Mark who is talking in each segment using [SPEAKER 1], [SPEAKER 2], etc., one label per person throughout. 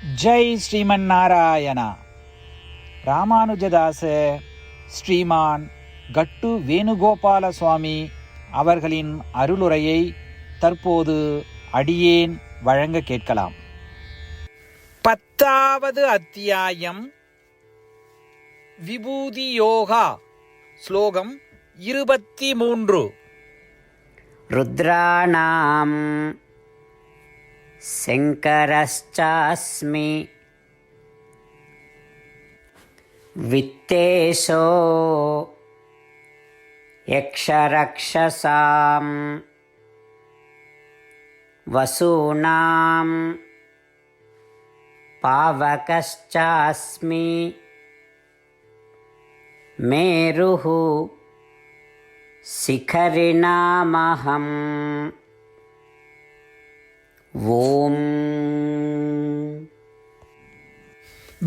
[SPEAKER 1] ஜெய் ஸ்ரீமன் நாராயணா ராமானுஜதாச ஸ்ரீமான் கட்டு வேணுகோபால சுவாமி அவர்களின் அருளுரையை தற்போது அடியேன் வழங்க கேட்கலாம். பத்தாவது அத்தியாயம் விபூதி யோகா ஸ்லோகம் இருபத்தி மூன்று.
[SPEAKER 2] ருத்ராணாம் शङ्करश्चास्मि वित्तेशो यक्षरक्षसां वसूनां पावकश्चास्मि मेरुः शिखरिणामहम् ஓம்.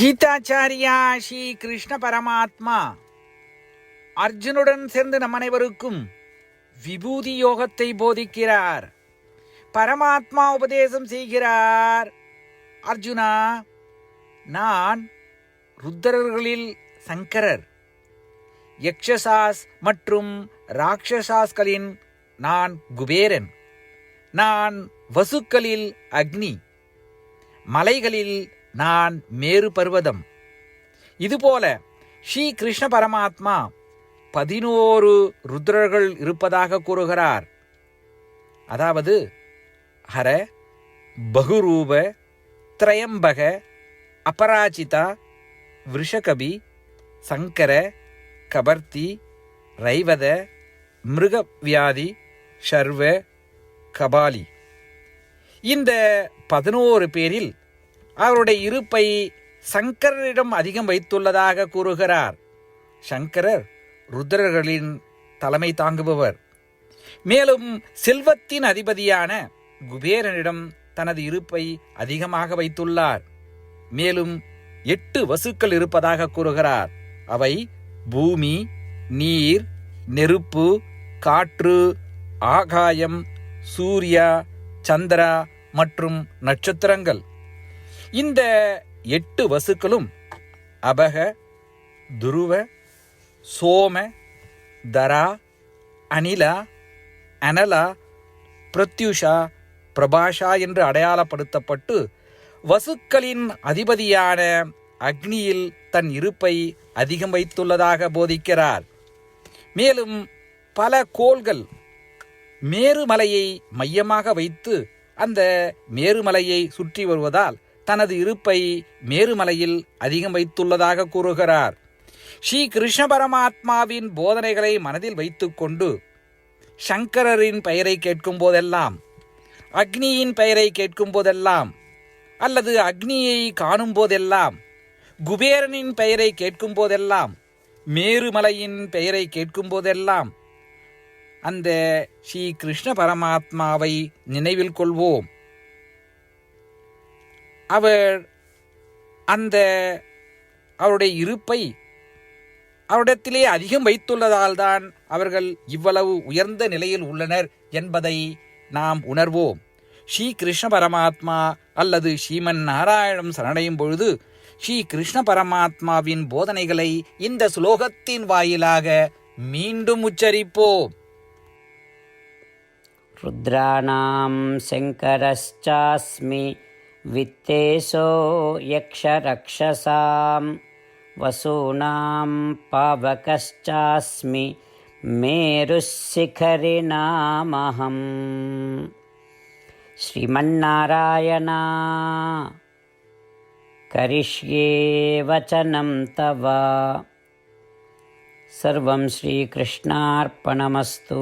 [SPEAKER 1] கீதாச்சாரியா ஸ்ரீ கிருஷ்ண பரமாத்மா. அர்ஜுனுடன் சேர்ந்து நம் அனைவருக்கும் விபூதி யோகத்தை போதிக்கிறார். பரமாத்மா உபதேசம் செய்கிறார். அர்ஜுனா நான் ருத்ரர்களில் சங்கரர். யக்ஷசாஸ் மற்றும் ராட்சசாஸ்களின் நான் குபேரன். நான் வசுக்களில் அக்னி மலைகளில் நான் மேரு பர்வதம். இதுபோல ஸ்ரீ கிருஷ்ண பரமாத்மா பதினோரு ருத்ரர்கள் இருப்பதாக கூறுகிறார். அதாவது ஹர பகுரூப திரயம்பக அபராஜிதா விருஷகபி சங்கர கபர்த்தி ரைவத மிருகவியாதி ஷர்வ கபாலி. இந்த பதினோரு பேரில் அவருடைய இருப்பை சங்கரரிடம் அதிகம் வைத்துள்ளதாக கூறுகிறார். சங்கரர் ருத்ரர்களின் தலைமை தாங்குபவர். மேலும் செல்வத்தின் அதிபதியான குபேரனிடம் தனது இருப்பை அதிகமாக வைத்துள்ளார். மேலும் எட்டு வசுக்கள் இருப்பதாக கூறுகிறார். அவை பூமி நீர் நெருப்பு காற்று ஆகாயம் சூர்யா சந்திரா மற்றும் நட்சத்திரங்கள். இந்த எட்டு வசுக்களும் அபக துருவ சோம தரா அனிலா அனலா பிரத்யுஷா பிரபாஷா என்று அடையாளப்படுத்தப்பட்டு வசுக்களின் அதிபதியான அக்னியில் தன் இருப்பை அதிகம் வைத்துள்ளதாக போதிக்கிறார். மேலும் பல கோள்கள் மேருமலையை மையமாக வைத்து அந்த மேருமலையை சுற்றி வருவதால் தனது இருப்பை மேருமலையில் அதிகம் வைத்துள்ளதாக கூறுகிறார். ஸ்ரீ கிருஷ்ண பரமாத்மாவின் போதனைகளை மனதில் வைத்துக்கொண்டு சங்கரரின் பெயரை கேட்கும் போதெல்லாம் அக்னியின் பெயரை கேட்கும் போதெல்லாம் அல்லது அக்னியை காணும் போதெல்லாம் குபேரனின் பெயரை கேட்கும் போதெல்லாம் மேருமலையின் பெயரை கேட்கும் போதெல்லாம் அந்த ஸ்ரீ கிருஷ்ண பரமாத்மாவை நினைவில் கொள்வோம். அவர் அந்த அவருடைய இருப்பை அவரிடத்திலே அதிகம் வைத்துள்ளதால் தான் அவர்கள் இவ்வளவு உயர்ந்த நிலையில் உள்ளனர் என்பதை நாம் உணர்வோம். ஸ்ரீ கிருஷ்ண பரமாத்மா அல்லது ஸ்ரீமன் நாராயணம் சரணடையும் பொழுது ஸ்ரீ கிருஷ்ண பரமாத்மாவின் போதனைகளை இந்த ஸ்லோகத்தின் வாயிலாக மீண்டும் உச்சரிப்போம்.
[SPEAKER 2] रुद्राणां शङ्करश्चास्मि वित्तेशो यक्षरक्षसां वसूनां पावकश्चास्मि मेरुशिखरिणामहम् श्रीमन्नारायणा करिष्ये वचनं तव सर्वं श्रीकृष्णार्पणमस्तु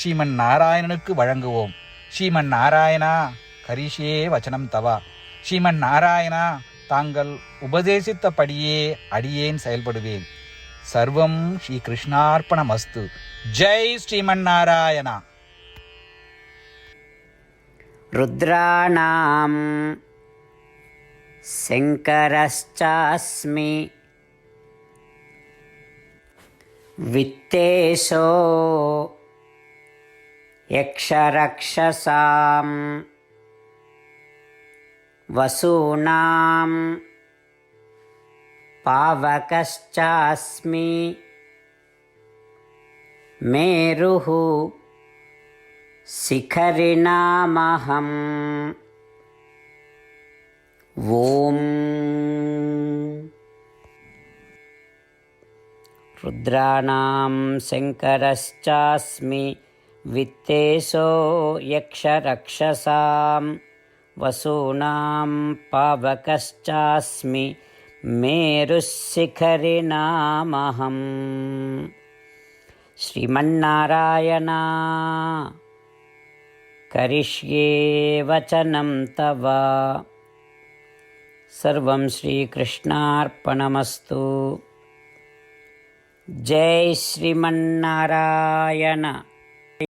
[SPEAKER 1] ஸ்ரீமன் நாராயணனுக்கு வழங்குவோம் ஸ்ரீமன் நாராயணா கரிஷே வச்சனம் தவா ஸ்ரீமன் நாராயணா தாங்கள் உபதேசித்தபடியே அடியேன் செயல்படுவேன் சர்வம் ஸ்ரீ கிருஷ்ணார்ப்பணமஸ்து ஜெய் ஸ்ரீமன் நாராயணா
[SPEAKER 2] रुद्राणां शङ्करश्चास्मि वित्तेशो यक्षरक्षसां वसूनां पावकश्चास्मि मेरुः शिखरिणामहम् ॐ रुद्राणां शङ्करश्चास्मि वित्तेशो यक्षरक्षसां वसूनां पावकश्चास्मि मेरुः शिखरिणामहम् श्रीमन्नारायणा करिष्ये वचनं तव सर्वं श्रीकृष्णार्पणमस्तु जय श्रीमन्नारायण